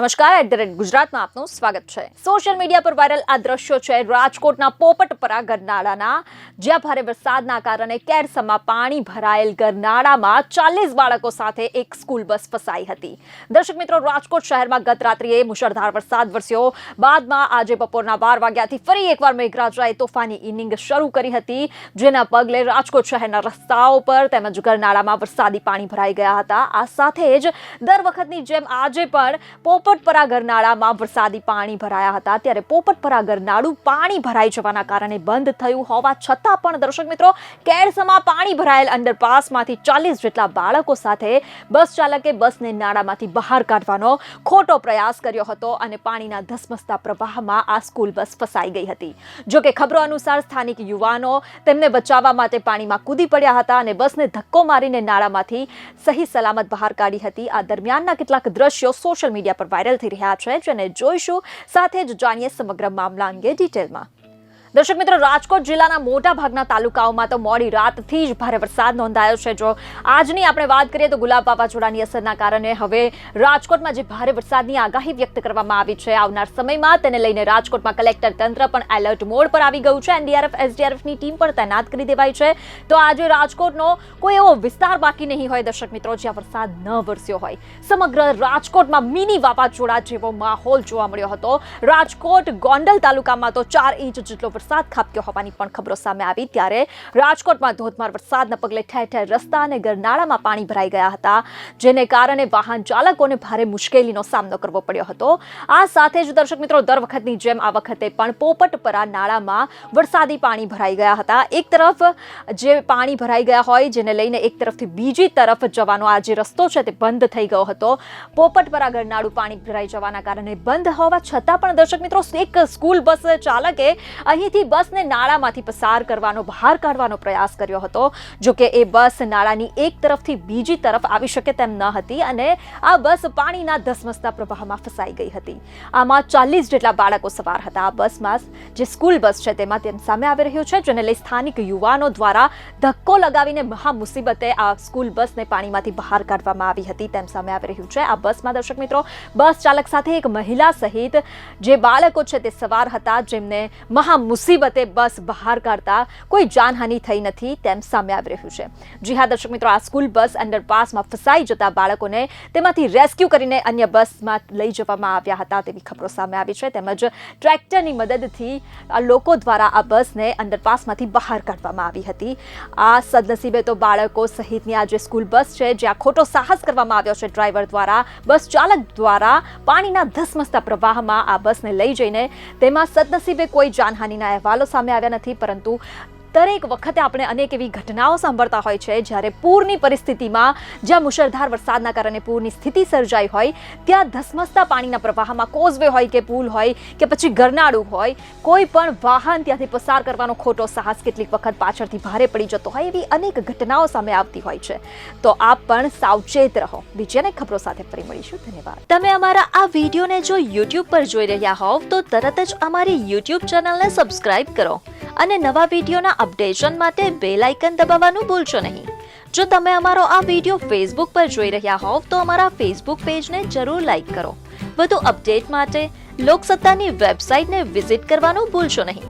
નમસ્કાર, at the rate ગુજરાતમાં આપનું સ્વાગત છે. સોશિયલ મીડિયા પર વાયરલ આ દ્રશ્યો છે રાજકોટના પોપટપરા ગરનાળાના. જ્યાં ભારે વરસાદના કારણે કેરસમાં પાણી ભરાયેલ ગરનાળામાં ચાલીસ બાળકો સાથે એક સ્કૂલ બસ ફસાઈ હતી. દર્શક મિત્રો, રાજકોટ શહેરમાં ગત રાત્રિએ મુશળધાર વરસાદ વરસ્યો. બાદમાં આજે બપોરના બાર વાગ્યાથી ફરી એકવાર મેઘરાજાએ તોફાની ઇનિંગ શરૂ કરી હતી, જેના પગલે રાજકોટ શહેરના રસ્તાઓ પર તેમજ ગરનાળામાં વરસાદી પાણી ભરાઈ ગયા હતા. આ સાથે જ દર વખતની જેમ આજે પણ પોપટપરા ગરનાળામાં વરસાદી પાણી ભરાયા હતા. ત્યારે પોપટપરા ગરનાળું પાણી ભરાઈ જવાના કારણે બંધ થયું હોવા છતાં પણ દર્શક મિત્રો, કેળસમાં પાણી ભરાયેલ અંડરપાસમાંથી ચાલીસ જેટલા બાળકો સાથે બસ ચાલકે બસને નાળામાંથી બહાર કાઢવાનો ખોટો પ્રયાસ કર્યો હતો અને પાણીના ધસમસતા પ્રવાહમાં આ સ્કૂલ બસ ફસાઈ ગઈ હતી. જો કે ખબરો અનુસાર સ્થાનિક યુવાનો તેમને બચાવવા માટે પાણીમાં કૂદી પડ્યા હતા અને બસને ધક્કો મારીને નાળામાંથી સહી સલામત બહાર કાઢી હતી. આ દરમિયાનના કેટલાક દ્રશ્યો સોશિયલ મીડિયા પર વાયરલ થઈ રહ્યા છે જેને જોઈશું. સાથે જ જાણીએ સમગ્ર મામલા અંગે ડિટેલમાં. દર્શક મિત્રો, રાજકોટ જિલ્લાના મોટા ભાગના તાલુકાઓમાં તો મોડી રાતથી જ ભારે વરસાદ નોંધાયો છે. જો આજની આપણે વાત કરીએ તો ગુલાબ વાવાઝોડાની અસરના કારણે હવે રાજકોટમાં જે ભારે વરસાદની આગાહી વ્યક્ત કરવામાં આવી છે, આવનાર સમયમાં તેને લઈને રાજકોટમાં કલેક્ટર તંત્ર પણ એલર્ટ મોડ પર આવી ગયું છે. એનડીઆરએફ, એસડીઆરએફની ટીમ પણ તૈનાત કરી દેવાઈ છે. તો આજે રાજકોટનો કોઈ એવો વિસ્તાર બાકી નહીં હોય દર્શક મિત્રો, જ્યાં વરસાદ ન વરસ્યો હોય. સમગ્ર રાજકોટમાં મિની વાવાઝોડા જેવો માહોલ જોવા મળ્યો હતો. રાજકોટ ગોંડલ તાલુકામાં તો ચાર ઇંચ જેટલો વરસાદ ખાબક્યો હોવાની પણ ખબરો સામે આવી. ત્યારે રાજકોટમાં ધોધમાર વરસાદના પગલે ઠેર ઠેર રસ્તા અને ગરનાળામાં પાણી ભરાઈ ગયા હતા, જેને કારણે વાહન ચાલકોને ભારે મુશ્કેલીનો સામનો કરવો પડ્યો હતો. આ સાથે જ દર્શક મિત્રો, દર વખતની જેમ આ વખતે પણ પોપટપરા નાળામાં વરસાદી પાણી ભરાઈ ગયા હતા. એક તરફ જે પાણી ભરાઈ ગયા હોય, જેને લઈને એક તરફથી બીજી તરફ જવાનો આ જે રસ્તો છે તે બંધ થઈ ગયો હતો. પોપટપરા ગરનાળું પાણી ભરાઈ જવાના કારણે બંધ હોવા છતાં પણ દર્શક મિત્રો, એક સ્કૂલ બસ ચાલકે અહીંથી બસને નાળામાંથી પસાર કરવાનો, બહાર કાઢવાનો પ્રયાસ કર્યો હતો. જો કે એ બસ નાળાની એક તરફથી બીજી તરફ આવી શકે તેમ ન હતી અને આ બસ પાણીના ધસમસતા પ્રવાહમાં ફસાઈ ગઈ હતી. આમાં ચાલીસ જેટલા બાળકો સવાર હતા. આ બસમાં જે સ્કૂલ બસ છે તેમાં તેમ સામે આવી રહ્યું છે, જેને લઈ સ્થાનિક યુવાનો દ્વારા ધક્કો લગાવીને મહા મુસીબતે આ સ્કૂલ બસને પાણીમાંથી બહાર કાઢવામાં આવી હતી તેમ સામે આવી રહ્યું છે. આ બસમાં દર્શક મિત્રો, બસ ચાલક સાથે એક મહિલા સહિત જે બાળકો છે તે સવાર હતા, જેમને મહા મુસીબતે બસ બહાર કાઢતા કોઈ જાનહાનિ થઈ નથી તેમ સામે આવી રહ્યું છે. જી હા દર્શક મિત્રો, આ સ્કૂલ બસ અંડરપાસમાં ફસાઈ જતા બાળકોને તેમાંથી રેસ્ક્યુ કરીને અન્ય બસમાં લઈ જવામાં આવ્યા હતા તેવી ખબરો સામે આવી છે. તેમજ ટ્રેક્ટરની મદદથી લોકો દ્વારા આ બસને અંડરપાસમાંથી બહાર કાઢવામાં આવી હતી. આ સદનસીબે તો બાળકો સહિતની આ જે સ્કૂલ બસ છે, જ્યાં ખોટો સાહસ કરવામાં આવ્યો છે, ડ્રાઈવર દ્વારા, બસ ચાલક દ્વારા પાણીના ધસમસતા પ્રવાહમાં આ બસને લઈ જઈને તેમાં સદનસીબે કોઈ જાનહાનિના અહેવાલો સામે આવ્યા નથી પરંતુ દરેક વખતે આપણે અનેક એવી ઘટનાઓ સાંભળતા હોય છે. જ્યારે પૂરની પરિસ્થિતિમાં જ્યાં મુશળધાર વરસાદના કારણે પૂરની સ્થિતિ સર્જાઈ હોય, ત્યાં ધસમસતા પાણીના પ્રવાહમાં કોઝવે હોય કે પુલ હોય કે પછી ગરનાળું હોય, કોઈ પણ વાહન ત્યાંથી પસાર કરવાનો ખોટો સાહસ કેટલીક વખત પાછળથી ભારે પડી જતો હોય એવી અનેક ઘટનાઓ સામે આવતી હોય છે. તો આપ પણ સાવચેત રહો. બીજી ખબરો સાથે ફરી મળીશું. ધન્યવાદ. તમે અમારા આ વિડીયોને જો યુટ્યુબ પર જોઈ રહ્યા હોવ, તો તરત જ અમારી યુટ્યુબ ચેનલને સબસ્ક્રાઇબ કરો. અને નવા વિડીયોના અપડેશન માટે બેલ આઇકન દબાવવાનું ભૂલશો નહીં. જો તમે અમારો આ વીડિયો ફેસબુક પર જોઈ રહ્યા હોવ, તો અમારા ફેસબુક પેજને જરૂર લાઈક કરો. વધુ અપડેટ માટે લોકસત્તાની વેબસાઇટને વિઝિટ કરવાનું ભૂલશો નહીં.